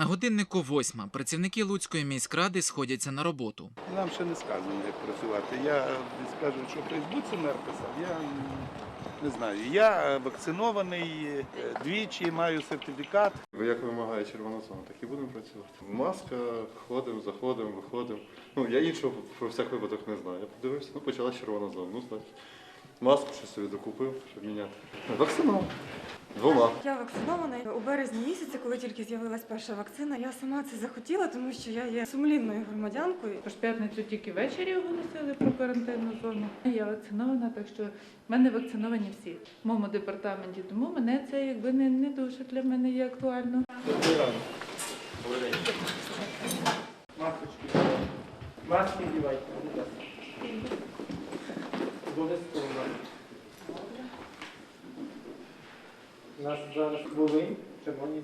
На годиннику восьма працівники Луцької міськради сходяться на роботу. Нам ще не сказано, як працювати. Я десь кажу, що Фейсбуці мер писав. Я не знаю. Я вакцинований е, двічі, маю сертифікат. Як вимагає червона зона, так і будемо працювати. Маска, ходимо, заходимо, виходимо. Ну, я іншого про всяк випадок не знаю. Я подивився, ну почалась червона зона. Ну, значить, маску ще собі докупив, щоб міняти. Вакцинував. Двома. Я вакцинована у березні місяці, коли тільки з'явилась перша вакцина. Я сама це захотіла, тому що я є сумлінною громадянкою. Тож п'ятницю тільки ввечері оголосили про карантинну зону. Я вакцинована, так що в мене вакциновані всі в моєму департаменті. Тому мене це якби не, не дуже для мене є актуально. Масочки. Маски вдівайте. Обов'язково. У нас зараз були червоні.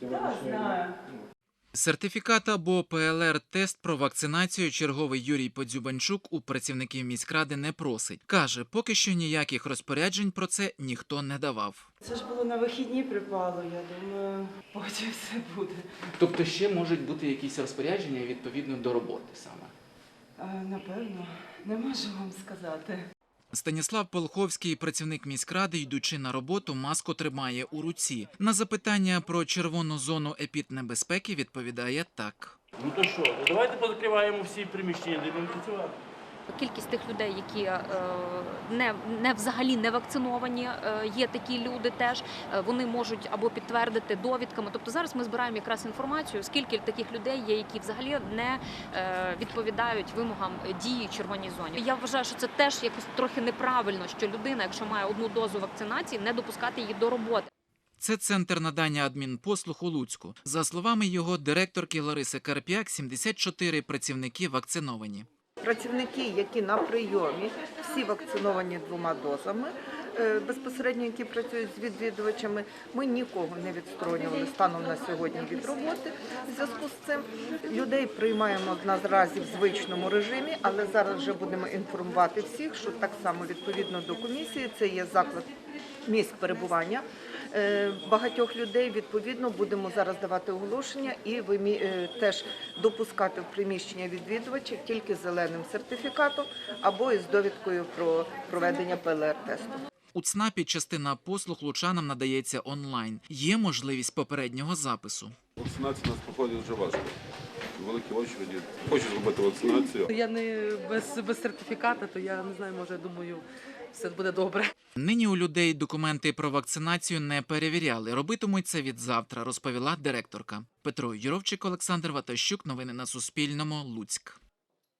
Сьогоднішньої дня. Сертифікат або ПЛР-тест про вакцинацію черговий Юрій Подзюбанчук у працівників міськради не просить. Каже, поки що ніяких розпоряджень про це ніхто не давав. Це ж було на вихідні припало. Я думаю, потім все буде. Тобто ще можуть бути якісь розпорядження відповідно до роботи саме. Е, Напевно, не можу вам сказати. Станіслав Полховський, працівник міськради, йдучи на роботу, маску тримає у руці. На запитання про червону зону епіднебезпеки відповідає так. Ну то що, ну давайте позакриваємо всі приміщення, де будемо працювати. Кількість тих людей, які е, не, не взагалі не вакциновані, е, є такі люди теж. Е, Вони можуть або підтвердити довідками. Тобто зараз ми збираємо якраз інформацію, скільки таких людей є, які взагалі не відповідають вимогам дії червоній зоні. Я вважаю, що це теж якось трохи неправильно, що людина, якщо має одну дозу вакцинації, не допускати її до роботи. Це центр надання адмінпослуг у Луцьку. За словами його директорки Лариси Карп'як, 74 працівники вакциновані. Працівники, які на прийомі, всі вакциновані двома дозами, е, безпосередньо які працюють з відвідувачами, ми нікого не відсторонювали станом на сьогодні від роботи. В зв'язку з цим людей приймаємо наразі в звичному режимі, але зараз вже будемо інформувати всіх, що так само відповідно до комісії це є заклад місць перебування багатьох людей. Відповідно, будемо зараз давати оголошення і вимі- е, теж допускати в приміщення відвідувачів тільки зеленим сертифікатом або із довідкою про проведення ПЛР-тесту. У ЦНАПі частина послуг лучанам надається онлайн. Є можливість попереднього запису. Вакцинація нас проходить дуже важко. Великі очереді. Хочу зробити вакцинацію. Я не без, без сертифіката, то я не знаю, може, думаю, все буде добре. Нині у людей документи про вакцинацію не перевіряли. Робитимуть це від завтра, розповіла директорка. Петро Юровчик, Олександр Ватащук. Новини на Суспільному. Луцьк.